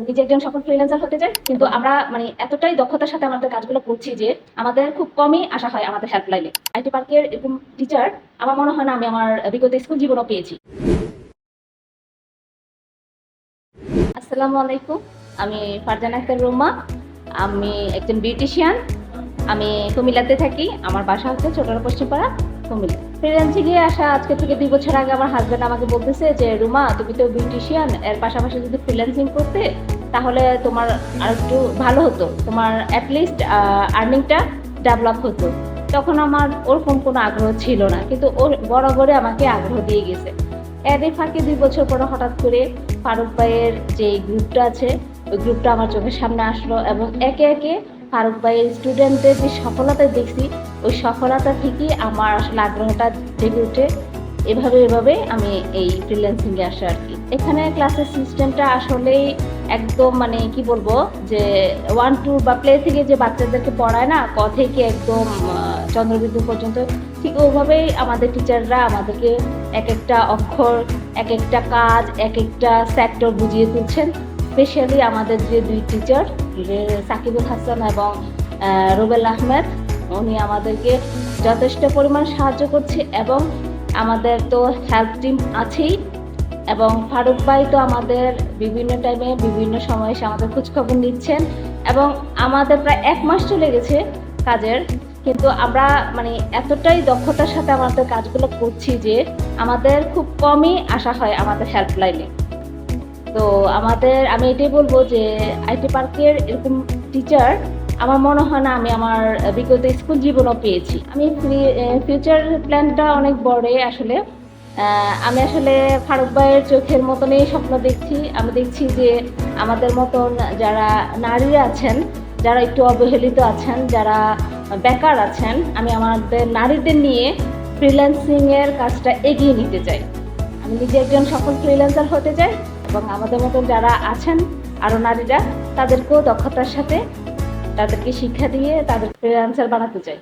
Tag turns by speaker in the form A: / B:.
A: আমি নিজে একজন সফল ফ্রিল্যান্সার হতে চাই, কিন্তু আমরা মানে এতটাই দক্ষতার সাথে আমাদের কাজগুলো করছি যে আমাদের খুব কমই আসা হয় আমাদের হেল্পলাইনে আইটি পার্কের এরকম টিচার আমার মনে হয় না আমি আমার বিগত স্কুল জীবনও পেয়েছি। আসসালামু আলাইকুম আমি ফারজানা আক্তার রুমা আমি একজন বিউটিশিয়ান আমি কুমিল্লাতে থাকি, আমার বাসা হচ্ছে ছোটরা পশ্চিমপাড়া কুমিল্লা ফ্রিল্যান্সিং এ আসা, আজকে থেকে দুই বছর আগে আমার হাজব্যান্ড আমাকে বলতেছে যে, রুমা, তুমি তো বিউটিশিয়ান এর পাশাপাশি যদি ফ্রিল্যান্সিং করতে, তাহলে তোমার আর একটু ভালো হতো। তোমার অ্যাটলিস্ট আর্নিংটা ডেভেলপ হতো। তখন আমার ওরকম কোনো আগ্রহ ছিল না, কিন্তু ওর বরাবরে আমাকে আগ্রহ দিয়ে গেছে। এদের ফাঁকে দুই বছর পরে হঠাৎ করে ফারুক ভাইয়ের যে গ্রুপটা আছে, ওই গ্রুপটা আমার চোখের সামনে আসলো এবং একে একে ফারুক ভাইয়ের স্টুডেন্টদের যে সফলতা দেখছি ওই সফলতা থেকেই আমার আসলে আগ্রহটা জেগে উঠে এভাবে এভাবে আমি এই ফ্রিল্যান্সিংয়ে আসা আর কি এখানে ক্লাসের সিস্টেমটা আসলেই একদম মানে কি বলব যে ওয়ান টু বা প্লে থেকে যে বাচ্চাদেরকে পড়ায় না, ক থেকে একদম চন্দ্রবিন্দু পর্যন্ত, ঠিক ওইভাবেই আমাদের টিচাররা আমাদেরকে এক একটা অক্ষর এক একটা কাজ এক একটা সেক্টর বুঝিয়ে তুলছেন। স্পেশালি আমাদের যে দুই টিচার সাকিবুল হাসান এবং রুবেল আহমেদ উনি আমাদেরকে যথেষ্ট পরিমাণ সাহায্য করছে এবং আমাদের তো হেল্প টিম আছেই। এবং ফারুক ভাই তো আমাদের বিভিন্ন টাইমে বিভিন্ন সময়ে এসে আমাদের খোঁজখবর নিচ্ছেন। এবং আমাদের প্রায় এক মাস চলে গেছে কাজের। কিন্তু আমরা মানে এতটাই দক্ষতার সাথে আমাদের কাজগুলো করছি যে আমাদের খুব কমই আসা হয় আমাদের হেল্পলাইনে তো আমাদের, আমি এটাই বলব যে আইটি পার্কের এরকম টিচার আমার মনে হয় না আমি আমার বিগত স্কুল জীবনও পেয়েছি। আমি ফিউচার প্ল্যানটা অনেক বড়ই আসলে। আমি আসলে ফারুক ভাইয়ের চোখের মতনই স্বপ্ন দেখছি। আমি দেখছি যে আমাদের মতন যারা নারীরা আছেন, যারা একটু অবহেলিত আছেন, যারা বেকার আছেন, আমি আমাদের নারীদের নিয়ে ফ্রিল্যান্সিংয়ের কাজটা এগিয়ে নিতে চাই। আমি নিজে একজন সফল ফ্রিল্যান্সার হতে চাই এবং আমাদের মতন যারা আছেন আরও নারীরা, তাদেরকেও দক্ষতার সাথে তাদেরকে শিক্ষা দিয়ে তাদের ফ্রিল্যান্সার বানাতে চাই।